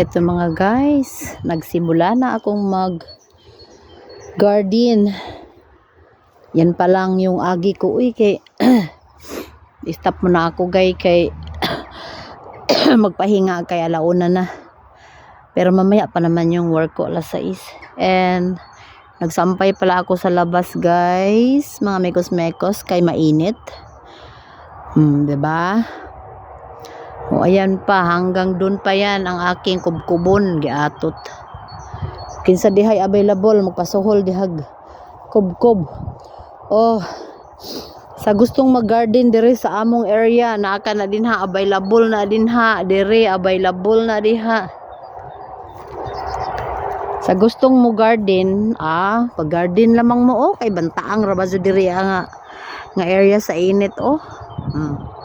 Ito mga guys, nagsimula na akong mag garden. Yan pa lang yung agi ko. Uy, kay stop mo na ako guys kay magpahinga kay alauna na. Pero mamaya pa naman yung work ko alas 6. And nagsampay pala ako sa labas guys. Mga mekos-mekos kay mainit. Hmm, 'di ba? O ayan pa, hanggang dun pa yan ang aking kubkubon, giatot. Kinsa dihay available, magpasuhol dihag. Kubkub. Oh, sa gustong mag-garden dire sa among area, naaka na din ha, available na din ha, dire, available na diha. Sa gustong mo garden, ah, pag-garden lamang mo, oh, kay bantaang rabazo dire nga, nga area sa init, oh. Hmm.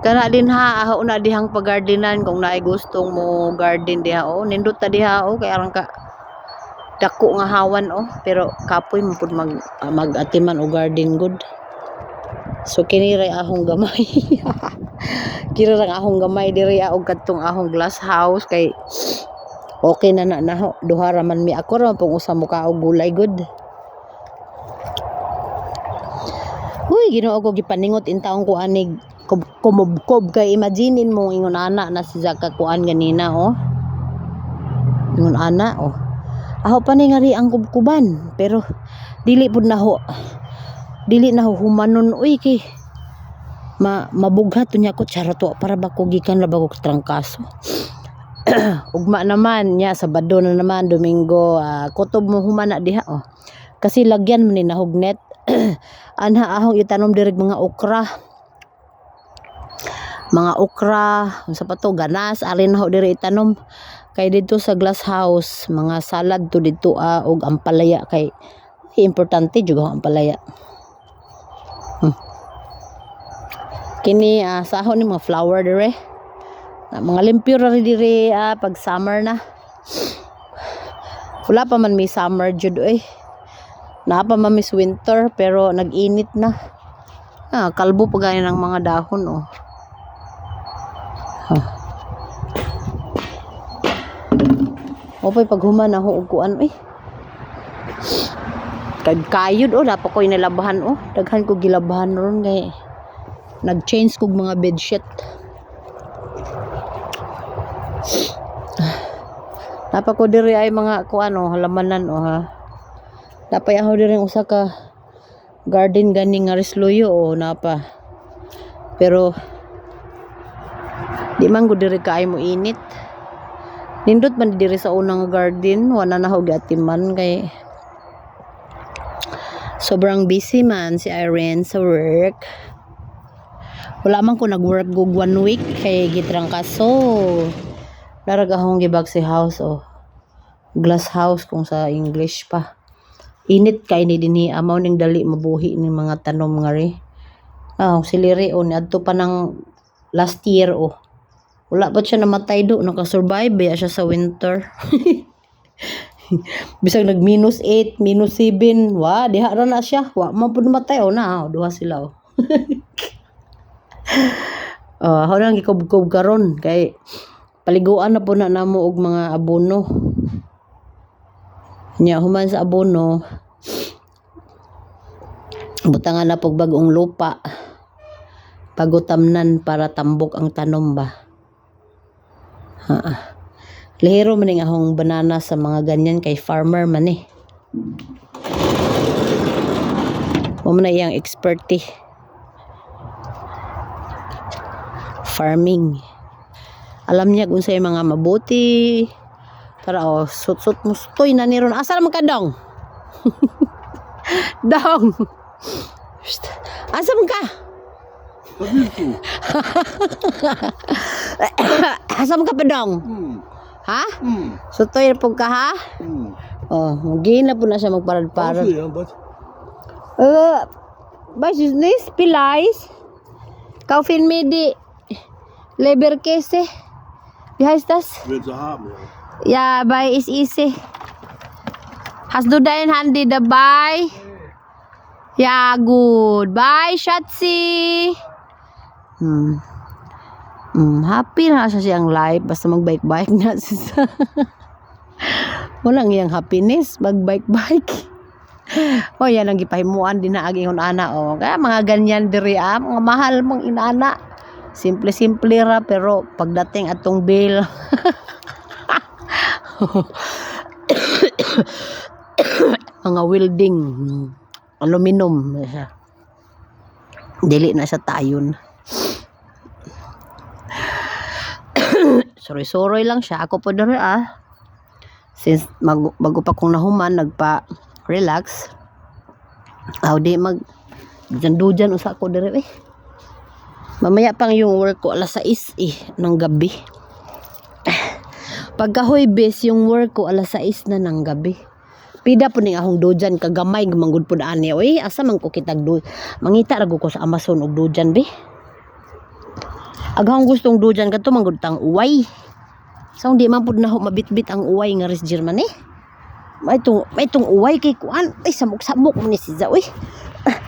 Kana din ha, aho na dihang pagardenan kung naay gustong mo garden diha oh. Nindot ta diha oh kay aron ka dako nga hawan oh, pero kapoy mo pud mag ah, mag-atiman og garden good. So kini ray ahong gamay. Kira lang ahong gamay diri og kadtong ahong glass house kay okay na na na duha ra man mi ako ra pong usa mo ka og gulay good. Uy, Ginoo ko gipaningot in taong ko anig kumubkob kay imaginin mo ingon ana na si Zaka kuan ganina oh. Ingon ana oh. Aho pa ngari ang kubkuban pero dili pud na ho dili na ho humanon uy kay ma mabughat unya ko charato para ba ko gikan la ba ko trangkaso. Ugma naman nya Sabado na naman Domingo ah, kutob mo humana diha oh. Kasi lagyan man ni nahugnet. Anha ahong itanom dirig mga okra mga okra, sa pa to, ganas, alin ho diri itanom. Kay dito sa glass house, mga salad to dito ah, og ampalaya kay ay, importante juga ang ampalaya. Hmm. Kini ah, sahon ni mga flower dire. Na, mga limpyo ra dire ah, pag summer na. Wala pa man may summer jud eh. Na pa man mis winter pero nag-init na. Ah, kalbo pa ng mga dahon oh. Opay pag human ako og kuan eh. Kag kayod oh, dapat ko inalabahan oh. Daghan ko gilabahan ron kay nag-change kog mga bedsheet. Dapat ko diri ay mga kuan oh, halamanan oh ha. Dapat ako diri usa ka garden gani nga risloyo oh, napa. Pero di man ko diri kaay mo init. Nindot man diri sa unang garden, wala na ho atiman kay sobrang busy man si Irene sa work. Wala man ko nag-work gug one week kay gitrangkaso. Larag akong gibag si house oh. Glass house kung sa English pa. Init kay ni dinhi amaw ning dali mabuhi ni mga tanom nga ri. Ah, siliri oh ni adto pa ng last year oh. Wala pa siya namatay do, nakasurvive ya siya sa winter. Bisag nag minus 8, minus 7, wa, diha ra na siya. Wa man pud namatay oh na, oh, duha sila oh. Oh, ako nang gikub-kub karon kay paliguan na po na namo og mga abono. Nya human sa abono, butangan na pog bagong lupa. Pagutamnan para tambok ang tanom ba. Ha. Lihiro man ning ahong banana sa mga ganyan kay farmer man eh. Mo na iyang experty. Farming. Alam niya kung sa mga mabuti. Tara oh, sut-sut mo stoy na niron. Asa naman ka dong? dong. Asa man ka? Asa man ka pa dong? Hmm. Ha? Hmm. Sutoy po ka ha? Hmm. Oh, gina po na siya magparad-parad. Parad. Ja, wat? Uh, was ist das? Pilais? Kaufen mir die Leberkäse. Wie heißt das? Willst du haben, ja. Ja, bei ist easy. Hast du dein Handy dabei? Ja, gut. Bye, Schatzi. Hmm. Mm, happy na siya siyang life basta magbike-bike na siya. Walang iyang happiness magbike-bike. o yan ang gipahimuan din na aging ana o. Kaya mga ganyan diri ah, mga mahal mong inana. Simple-simple ra pero pagdating atong bill mga welding aluminum. Dili na siya tayon. Soroy-soroy lang siya. Ako po dere ah. Since mag, bago pa kong nahuman, nagpa relax. Aw di mag dujan usa ko dere eh. Mamaya pang yung work ko alas 6 eh ng gabi. Pagka Huwebes, yung work ko alas 6 na ng gabi. Pida po ning ahong dujan kagamay gumanggod po na ani. Uy, asa man ko kitag du mangita ra ko sa Amazon og dujan be. Aghang gustong dujan kadto manggod tang uway. Sa hindi man pud na ho mabitbit ang uway nga res German eh. May tong may tong uway kay kuan. Ay samok-samok mo ni si Za uy. Ah,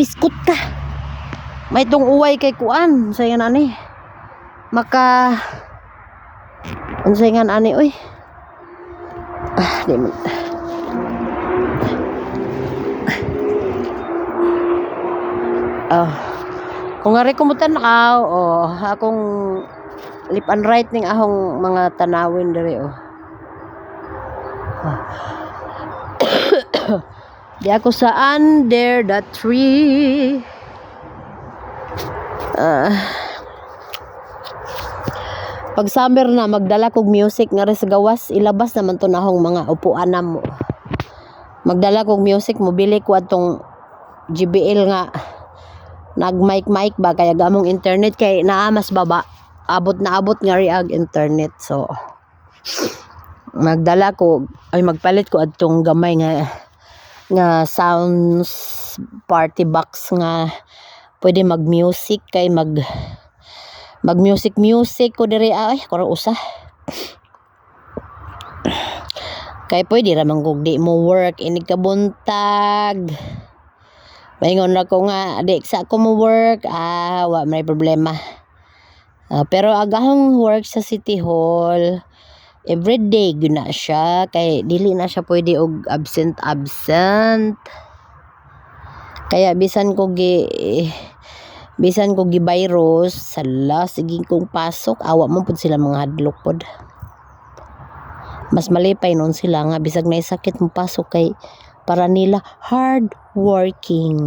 Piskot ka. May tong uway kay kuan. Saya na ni. Maka Unsay nga ani oy? Ah, di man. Ah. Kung nga kumutan ka, oh, akong lip and right ning ahong mga tanawin diri oh. Di ako sa under the tree. Ah. Pag summer na, magdala kog music nga sa gawas, ilabas naman to nahong mga upuan na mo. Magdala kog music, mobili ko atong GBL nga nag mic mic ba? Kaya gamong internet kay naa mas baba. Abot na abot nga ri ag internet so. Magdala ko ay magpalit ko atong gamay nga nga sounds party box nga pwede mag music kay mag mag music music ko diri. Ay kurang usa. Kay pwede ra man kog di mo work inig kabuntag Maingon na ko nga, di sa ako mo work, ah, wa may problema. Ah, pero agahong work sa City Hall, everyday gyud na siya kay dili na siya pwede og absent absent. Kaya bisan ko gi bisan ko gi virus, sala sige kong pasok, awa mo pud sila mga hadlok pod. Mas malipay noon sila nga bisag may sakit mo pasok kay para nila hard working.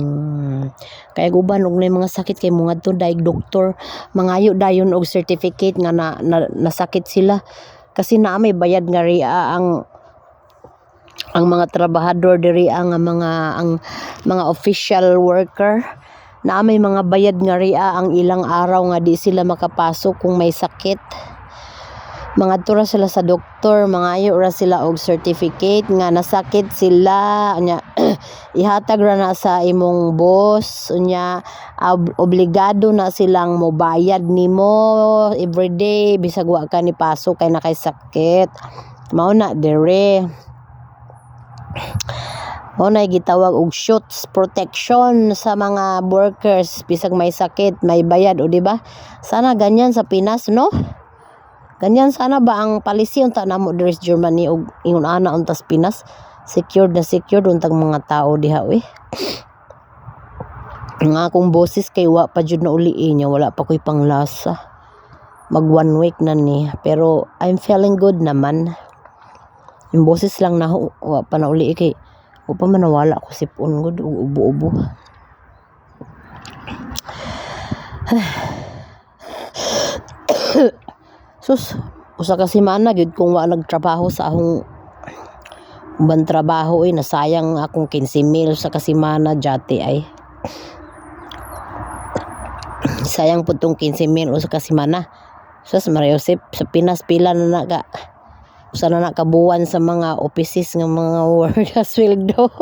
Kaya guban og mga sakit kay mga to daig doktor, mangayo dayon og certificate nga na, na nasakit sila. Kasi naa may bayad nga ria ang ang mga trabahador diri ang mga ang mga official worker. Na may mga bayad nga ria ang ilang araw nga di sila makapasok kung may sakit mga tura sila sa doktor, mga ayo ra sila og certificate nga nasakit sila. Nya ihatag ra na sa imong boss. Unya ob- obligado na silang mobayad nimo everyday bisag wa ka ni pasok kay nakay sakit. Mao na dere. Mao na gitawag og shoots protection sa mga workers. Bisag may sakit may bayad o di ba? Sana ganyan sa Pinas no Ganyan sana ba ang policy unta namo diri sa Germany og ingon ana untas Pinas secured na secured untang mga tao diha we. Ang akong boses kay wa pa jud na uli niya wala pa ko'y panglasa. Mag one week na ni pero I'm feeling good naman. Yung boses lang na wa pa na uli kay wa pa man nawala ako sipon gud ug ubo-ubo. Sus, usa ka semana gyud kung wa nagtrabaho sa akong uban trabaho eh nasayang akong 15 mil sa kasimana jati ay. Sayang po tong 15 mil usa ka semana. Sus, Mariosep, sa Pinas pila na na ka. Usa na na kabuwan sa mga offices ng mga work sweldo.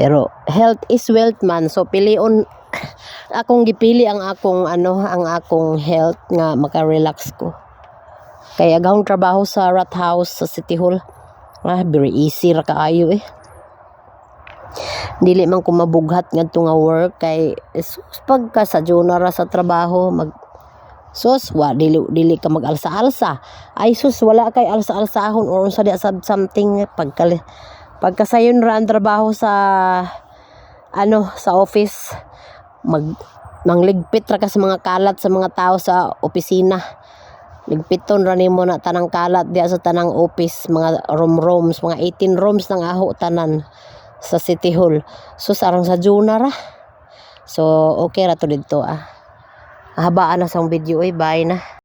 Pero health is wealth man. So pilion akong gipili ang akong ano ang akong health nga maka-relax ko. Kaya gahong trabaho sa rat house sa City Hall. Ah, very easy ra kaayo eh. dili man ko mabughat ngadto nga work kay sus pagka sa ra sa trabaho mag sus wa dili dili ka mag-alsa-alsa ay sus wala kay alsa-alsahon or unsa di sab something pagka pagkasayon ra ang trabaho sa ano sa office mag mangligpit ra ka sa mga kalat sa mga tao sa opisina. Ligpiton ra nimo na tanang kalat diya sa tanang office mga room rooms mga 18 rooms nang aho tanan sa City Hall. So sarang sa Juna ra. So okay ra to didto ah. Habaan na sa video eh. Bye na